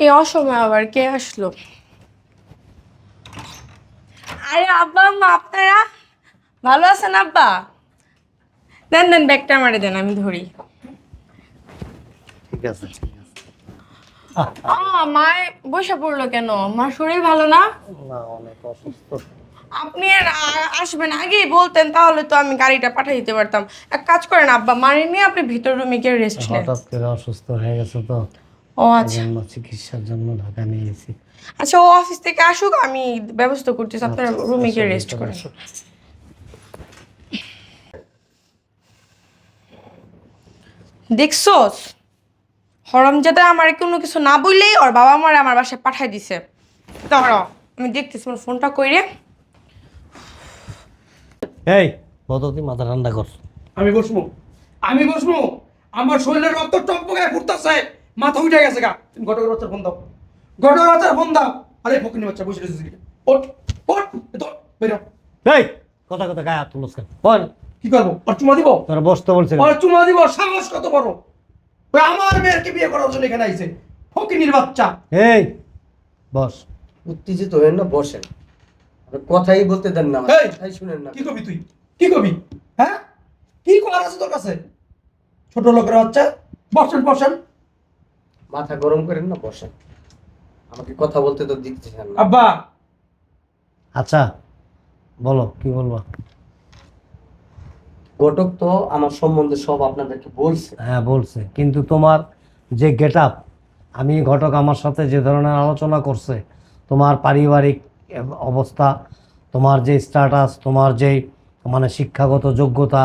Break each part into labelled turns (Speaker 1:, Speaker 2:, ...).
Speaker 1: এই অসময় আবার কে আসলো? আরে আব্বা আম্মা আপনারা? ভালো আছেন আব্বা? দেন দেন ব্যাগটা আমারে দেন আমি ধরি।
Speaker 2: ঠিক আছে ঠিক আছে।
Speaker 1: আ মায় বসে পড়ল কেন? মার শরীর ভালো না?
Speaker 2: না অনেক অসুস্থ।
Speaker 1: আপনি আর আসবেন আগেই বলতেন তাহলে তো আমি গাড়িটা পাঠিয়ে দিতে পারতাম। এক কাজ করেন আব্বা মারি নিয়ে আপনি ভিতর রুমে গিয়ে রেস্ট নেন।
Speaker 2: হঠাৎ করে অসুস্থ হয়ে গেছে তো।
Speaker 1: ও আচ্ছা।
Speaker 2: জন্য চিকিৎসার জন্য ঢাকা নিয়ে গেছি।
Speaker 1: আচ্ছা ও অফিস থেকে আসুক আমি ব্যবস্থা করতেছি আপনারা রুমে গিয়ে রেস্ট করেন। দেখছোস হরমজাদা আমার কোনো কিছু না বললেই ওর বাবা মারে আমার বাসায় পাঠাই দিছে। দাঁড়াও আমি দেখতেছি আমার ফোনটা কইরে।
Speaker 2: এই বদতি মাথা ঠান্ডা কর।
Speaker 3: আমি বসবো আমি বসবো। আমার শরীরের রক্ত টপকায় ফুটতেছে মাথা উঠে গেছে গা। তুমি ঘটকের বাচ্চার ফোন দাও। ঘটকের বাচ্চার ফোন দাও। আরে ফকিনি বাচ্চা বসে রয়েছে ওঠ তো বেরো।
Speaker 2: এই কথা কথা গায়ে হাত তুলস কেন? বল।
Speaker 3: কি করব? চুমা দিব?
Speaker 2: তোরা বসতে বলছে
Speaker 3: চুমা দিব সাহস কত বড়? ওই আমার মেয়েকে বিয়ে করার জন্য এখানে আইছে। ফকিনির বাচ্চা।
Speaker 2: এই বস।
Speaker 4: উত্তেজিত হয়ে না বসেন। কথাই বলতে দেন না।
Speaker 3: এই!
Speaker 4: কথাই শুনেন না।
Speaker 3: কি কবি তুই? কি কবি? হ্যাঁ? কি করার আছে তোর কাছে? ছোট লোকের বাচ্চা। বসেন বসেন।
Speaker 4: মাথা গরম করেন না বসেন। আমাকে কথা বলতে তো দিচ্ছেন না।
Speaker 3: আব্বা!
Speaker 2: আচ্ছা বলো কি বলব?
Speaker 4: ঘটক তো আমার সম্বন্ধে সব আপনাদেরকে বলছে।
Speaker 2: হ্যাঁ বলছে। কিন্তু তোমার যে গেট আপ আমি ঘটক আমার সাথে যে ধরনের আলোচনা করছে তোমার পারিবারিক অবস্থা তোমার যে স্ট্যাটাস তোমার যে মানে শিক্ষাগত যোগ্যতা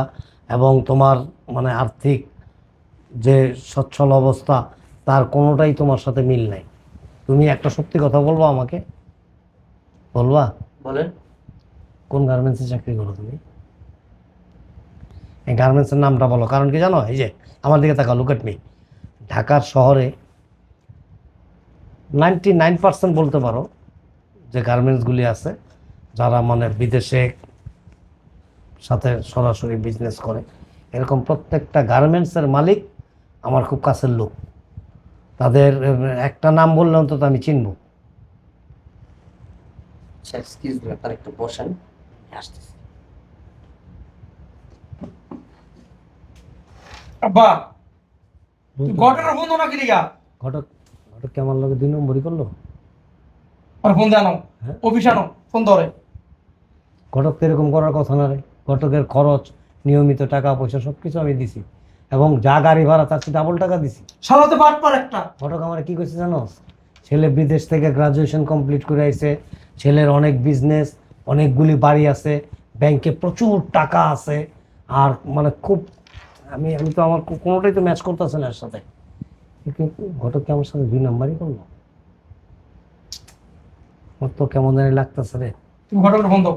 Speaker 2: এবং তোমার মানে আর্থিক যে সচ্ছল অবস্থা তার কোনোটাই তোমার সাথে মিল নাই। তুমি একটা সত্যি কথা বলব আমাকে? বলবা?
Speaker 4: বলেন।
Speaker 2: কোন গার্মেন্টসে চাকরি করো তুমি? এই গার্মেন্টসের নামটা বলো কারণ কি জানো? এই যে আমার দিকে তাকাও লুকেট মি ঢাকার শহরে নাইনটি নাইন পার্সেন্ট বলতে পারো যে গার্মেন্টসগুলি আছে যারা মানে বিদেশে সাথে সরাসরি বিজনেস করে। এরকম প্রত্যেকটা গার্মেন্টসের মালিক আমার খুব কাছের লোক। তাদের একটা নাম বললে অন্তত আমি চিনব।
Speaker 4: এক্সকিউজ মি একটু বসেন আসতেছি।
Speaker 3: আব্বা তুই ঘটকের ফোন না কি লিগা?
Speaker 2: ঘটক ঘটক কি আমার লোকে দুই নম্বরই করল?
Speaker 3: আর ফোন দে
Speaker 4: হ্যাঁ?
Speaker 3: অফিস আনো ফোন ধরে।
Speaker 2: ঘটক তো এরকম করার কথা না রে। ঘটকের খরচ নিয়মিত টাকা পয়সা সব কিছু আমি দিছি। এবং যা গাড়ি ভাড়া তার চেয়ে ডাবল টাকা দিছি।
Speaker 3: সারাতে বাট পার একটা।
Speaker 2: ঘটক আমার কি করছে জানো? ছেলে বিদেশ থেকে গ্রাজুয়েশন কমপ্লিট করে আইছে। ছেলের অনেক বিজনেস অনেকগুলি বাড়ি আছে। ব্যাংকে প্রচুর টাকা আছে। আর মানে খুব আমি আমি তো আমার কোনোটাই তো ম্যাচ করতেছে না এর সাথে। কিন্তু ঘটক কি আমার সাথে দুই নাম্বারই করল? আমার তো কেমন জানি লাগতেছে রে।
Speaker 3: তুমি ঘটকের ফোন দাও